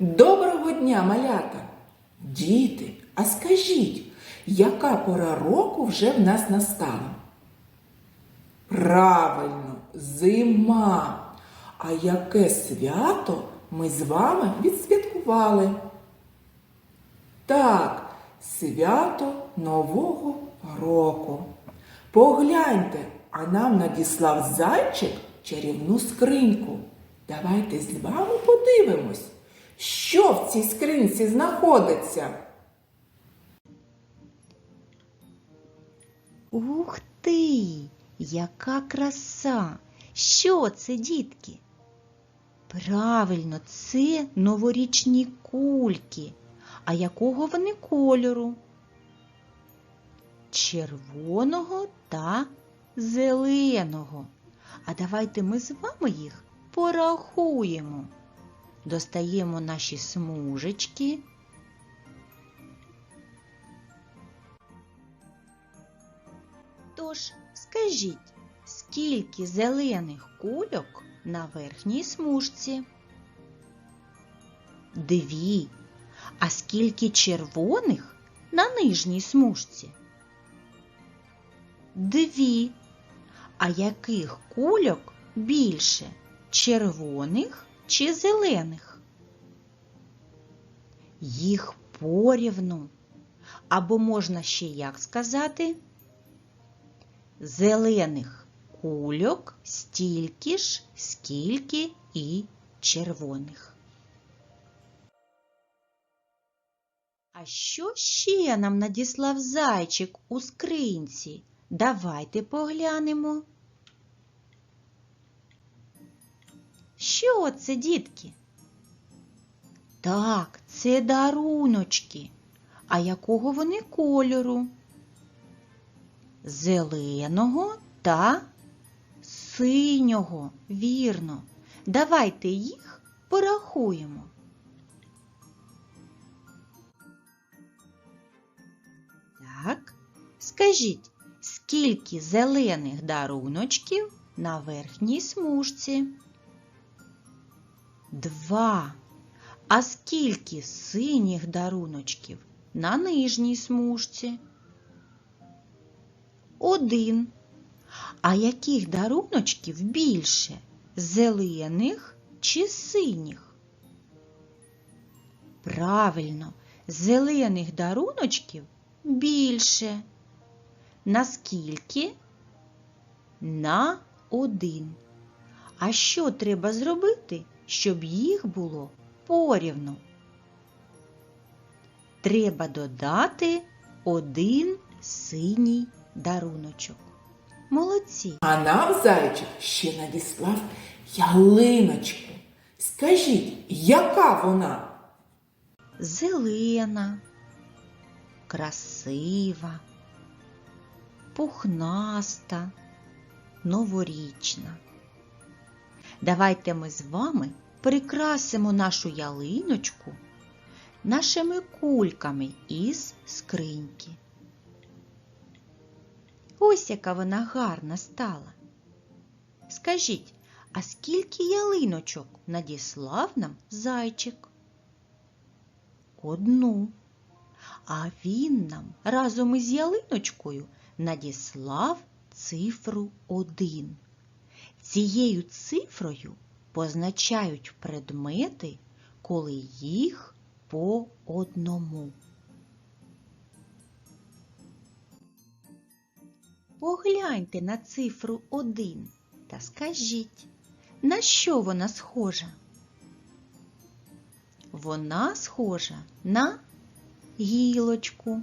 Доброго дня, малята! Діти, а скажіть, яка пора року вже в нас настала? Правильно, зима. А яке свято ми з вами відсвяткували? Так, свято Нового року. Погляньте, а нам надіслав зайчик чарівну скриньку. Давайте з вами подивимось, що в цій скринці знаходиться. Ух ти! Яка краса! Що це, дітки? Правильно, це новорічні кульки. А якого вони кольору? Червоного та зеленого. А давайте ми з вами їх порахуємо. Достаємо наші смужечки. Тож скажіть, скільки зелених кульок на верхній смужці? Дві. А скільки червоних на нижній смужці? Дві. А яких кульок більше? Червоних чи зелених? Їх порівну. Або можна ще як сказати? Зелених кульок стільки ж, скільки і червоних. А що ще нам надіслав зайчик у скринці? Давайте поглянемо. Що це, дітки? Так, це даруночки. А якого вони кольору? Зеленого та синього. Вірно. Давайте їх порахуємо. Так, скажіть, скільки зелених даруночків на верхній смужці? Два. А скільки синіх даруночків на нижній смужці? Один. А яких даруночків більше? Зелених чи синіх? Правильно, зелених даруночків більше. Наскільки? На один. А що треба зробити, щоб їх було порівну? Треба додати один синій даруночок. Молодці! А нам зайчик ще надіслав ялиночку. Скажіть, яка вона? Зелена, красива, пухнаста, новорічна. Давайте ми з вами прикрасимо нашу ялиночку нашими кульками із скриньки. Ось яка вона гарна стала. Скажіть, а скільки ялиночок надіслав нам зайчик? Одну. А він нам разом із ялиночкою надіслав цифру один. Цією цифрою позначають предмети, коли їх по одному. Погляньте на цифру 1 та скажіть, на що вона схожа? Вона схожа на гілочку.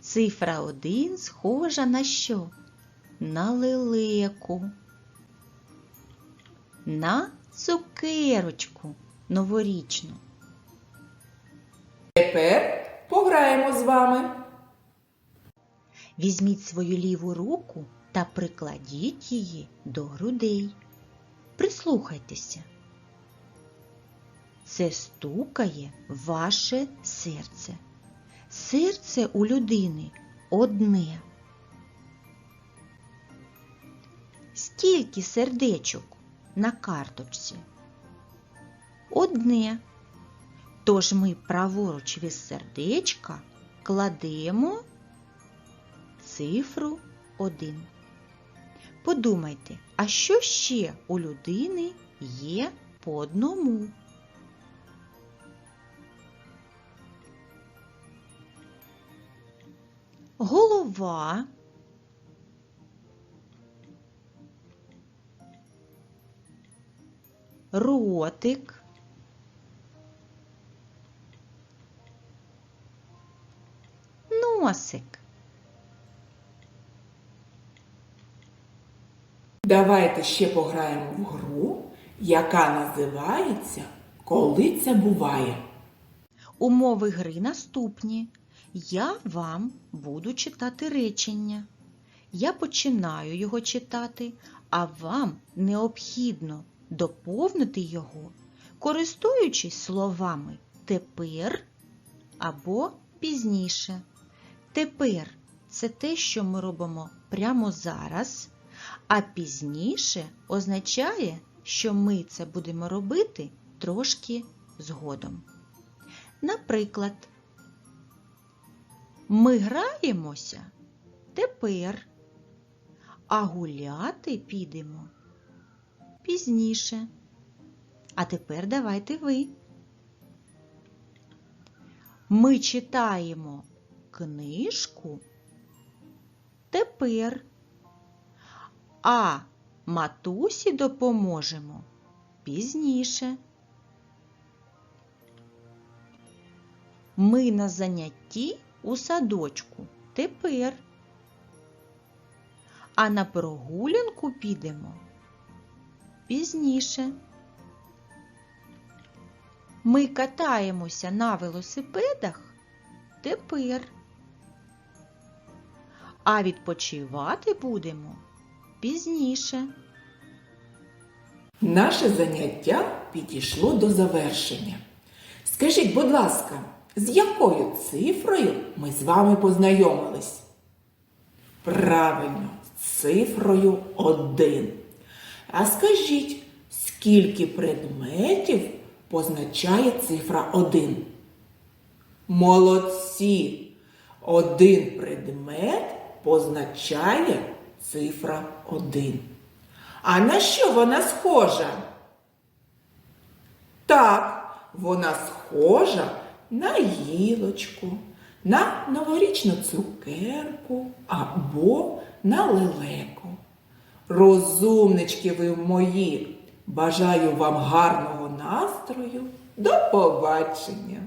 Цифра 1 схожа на що? На лелеку, на цукерочку новорічну. Тепер пограємо з вами. Візьміть свою ліву руку та прикладіть її до грудей. Прислухайтеся. Це стукає ваше серце. Серце у людини одне. Скільки сердечок на карточці? Одне. Тож ми праворуч від сердечка кладемо цифру 1. Подумайте, а що ще у людини є по одному? Голова, ротик, носик. Давайте ще пограємо в гру, яка називається Коли це буває. Умови гри наступні. Я вам буду читати речення. Я починаю його читати, а вам необхідно доповнити його, користуючись словами тепер або пізніше. Тепер це те, що ми робимо прямо зараз, а пізніше означає, що ми це будемо робити трошки згодом. Наприклад, ми граємося тепер, а гуляти підемо пізніше. А тепер давайте ви. Ми читаємо книжку тепер, а матусі допоможемо пізніше. Ми на занятті у садочку тепер. А на прогулянку підемо пізніше. Ми катаємося на велосипедах тепер. А відпочивати будемо пізніше. Наше заняття підійшло до завершення. Скажіть, будь ласка, з якою цифрою ми з вами познайомились? Правильно, з цифрою 1. А скажіть, скільки предметів позначає цифра 1? Молодці! Один предмет позначає цифра 1. А на що вона схожа? Так, вона схожа на гілочку, на новорічну цукерку або на лелеку. Розумнички ви мої! Бажаю вам гарного настрою. До побачення!